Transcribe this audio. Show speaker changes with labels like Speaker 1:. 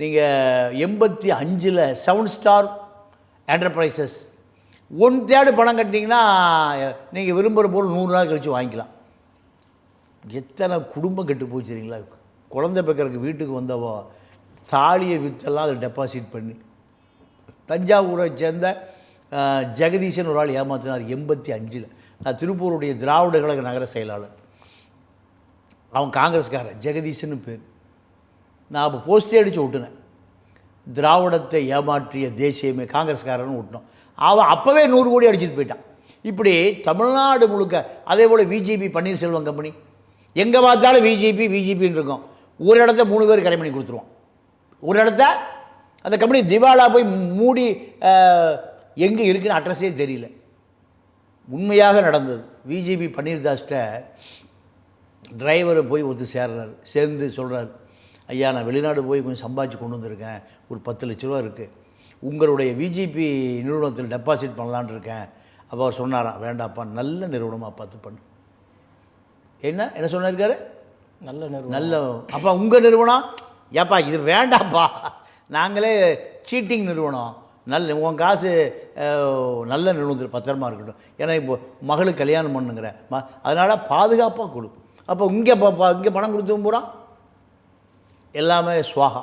Speaker 1: நீங்கள் எண்பத்தி அஞ்சில் seven star enterprises one third பணம் கட்டிங்கன்னா நீங்கள் விரும்புகிற போல் நூறு நாள் கழித்து வாங்கிக்கலாம். எத்தனை குடும்பம் கெட்டு போச்சு குழந்தை பெக்கறதுக்கு வீட்டுக்கு வந்தவோ தாலியை வித்தெல்லாம் அதில் டெபாசிட் பண்ணி. தஞ்சாவூரை சேர்ந்த ஜெகதீசன் ஒரு ஆள் ஏமாத்தினார் எண்பத்தி அஞ்சில். நான் திருப்பூருடைய திராவிட கழக நகர செயலாளர். அவன் காங்கிரஸ்காரன் ஜெகதீசன் பேர். நான் அப்போ போஸ்டே அடித்து விட்டுனேன். திராவிடத்தை ஏமாற்றிய தேசியமே காங்கிரஸ்காரன் விட்டோம் அவன் அப்போவே நூறு கோடி அடிச்சுட்டு போயிட்டான். இப்படி தமிழ்நாடு முழுக்க அதே போல் பிஜேபி பன்னீர்செல்வம் கம்பெனி எங்கே பார்த்தாலும் பிஜேபி பிஜேபின்னு இருக்கும். ஒரு இடத்த மூணு பேர் கரை பண்ணி கொடுத்துருவோம். ஒரு இடத்த அந்த கம்பெனி திவாலா போய் மூடி எங்கே இருக்குன்னு அட்ரஸே தெரியல. உண்மையாக நடந்தது. பிஜேபி பன்னீர்தாஸ்கிட்ட டிரைவரை போய் ஒத்து சேர்றாரு. சேர்ந்து சொல்கிறாரு ஐயா நான் வெளிநாடு போய் கொஞ்சம் சம்பாதிச்சு கொண்டு வந்திருக்கேன். ஒரு பத்து லட்ச ரூபா இருக்குது உங்களுடைய விஜிபி நிறுவனத்தில் டெபாசிட் பண்ணலான்னு இருக்கேன். அப்போ அவர் சொன்னாராம் வேண்டாப்பா நல்ல நிறுவனமாக பார்த்து பண்ணு. என்ன? என்ன சொன்னாருக்காரு?
Speaker 2: நல்ல நிறுவனம்.
Speaker 1: நல்ல அப்பா உங்கள் நிறுவனம்? ஏப்பா இது வேண்டாப்பா. நாங்களே சீட்டிங் நிறுவனம். நல்ல உன் காசு நல்ல நிறுவனத்தில் பத்திரமா இருக்கட்டும். ஏன்னா இப்போ மகளுக்கு கல்யாணம் பண்ணுங்கிற ம அதனால் பாதுகாப்பாக கொடு. அப்போ இங்கே இங்கே பணம் கொடுத்து பூரா எல்லாமே சுவாகா.